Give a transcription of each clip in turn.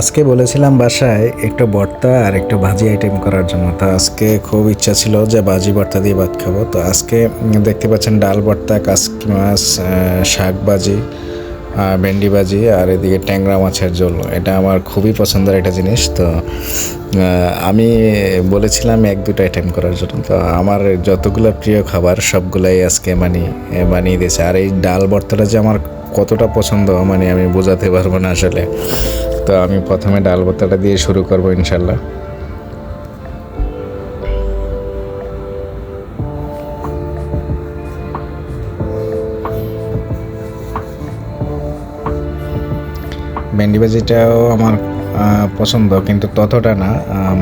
আজকে বলেছিলাম বাসায় একটু ভর্তা আর একটু ভাজি আইটেম করার জন্য। তো আজকে খুব ইচ্ছা ছিল যে ভাজি ভর্তা দিয়ে ভাত খাব। তো আজকে দেখতে পাচ্ছেন ডাল ভর্তা কাসকি মাছ শাক ভাজি। ভেন্ডি ভাজি আর এদিকে ট্যাংরা মাছের ঝোল। এটা আমার খুবই পছন্দের একটা জিনিস, তো আমি বলেছিলাম এক দুটো আইটেম করার জন্য। তো আমার যতগুলো প্রিয় খাবার, সবগুলাই আজকে মানে বানিয়ে দিয়েছে। আর এই ডাল ভর্তাটা যে আমার কতটা পছন্দ মানে আমি বোঝাতে পারব না আসলে। তো আমি প্রথমে ডাল ভর্তাটা দিয়ে শুরু করব ইনশাল্লাহ। ভেন্ডি ভাজিটাও আমার পছন্দ, কিন্তু ততটা না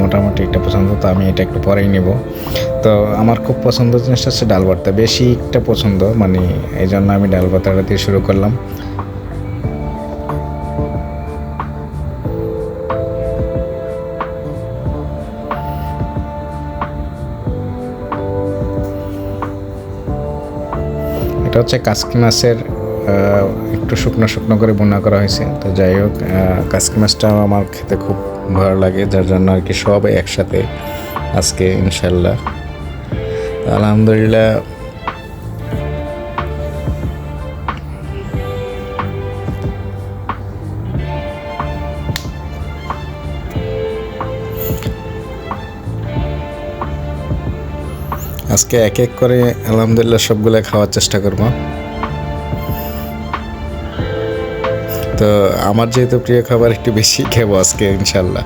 মোটামুটি একটা পছন্দ, তো আমি এটা একটু পরেই নেব। তো আমার খুব পছন্দ জিনিসটা হচ্ছে ডাল ভর্তা, বেশি একটা পছন্দ মানে এই জন্য আমি ডাল ভর্তাটা দিয়ে শুরু করলাম। এটা হচ্ছে কাসকি মাছের একটু শুকনো শুকনো করে বোনা করা হয়েছে। তো যাই হোক কাসকি মাছটাও আমার খেতে খুব ভালো লাগে, যার জন্য আর কি সব একসাথে আজকে ইনশাল্লাহ আলহামদুলিল্লাহ। আজকে এক এক করে আলহামদুলিল্লাহ সবগুলো খাওয়ার চেষ্টা করব। তো আমার যেহেতু প্রিয় খাবার একটু বেশি খাব আজকে ইনশাল্লাহ।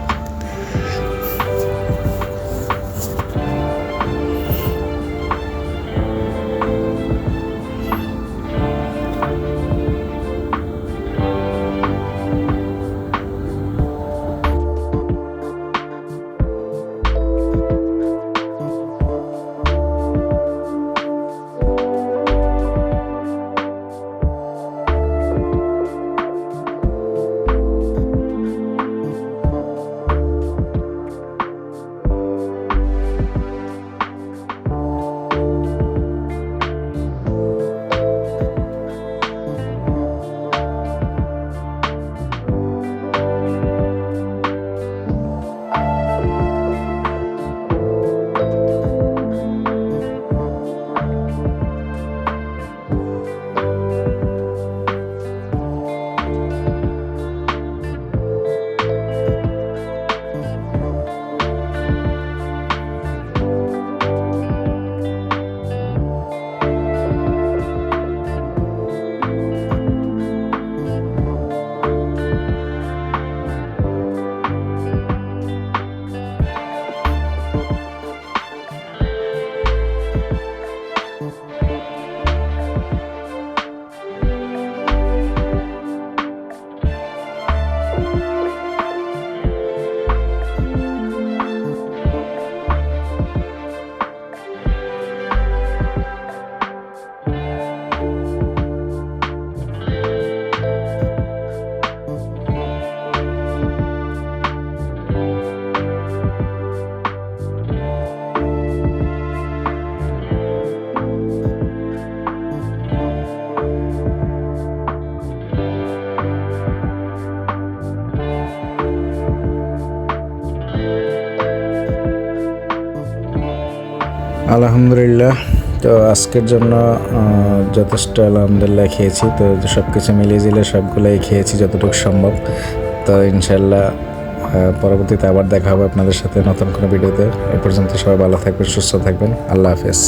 আলহামদুলিল্লাহ। তো আজকের জন্য যথেষ্ট আলহামদুলিল্লাহ খেয়েছি। তো সব কিছু মিলিয়ে জিলে সবগুলোই খেয়েছি যতটুকু সম্ভব। তো ইনশাল্লাহ পরবর্তীতে আবার দেখা হবে আপনাদের সাথে নতুন কোনো ভিডিওতে। এ পর্যন্ত সবাই ভালো থাকবেন, সুস্থ থাকবেন। আল্লাহ হাফেজ।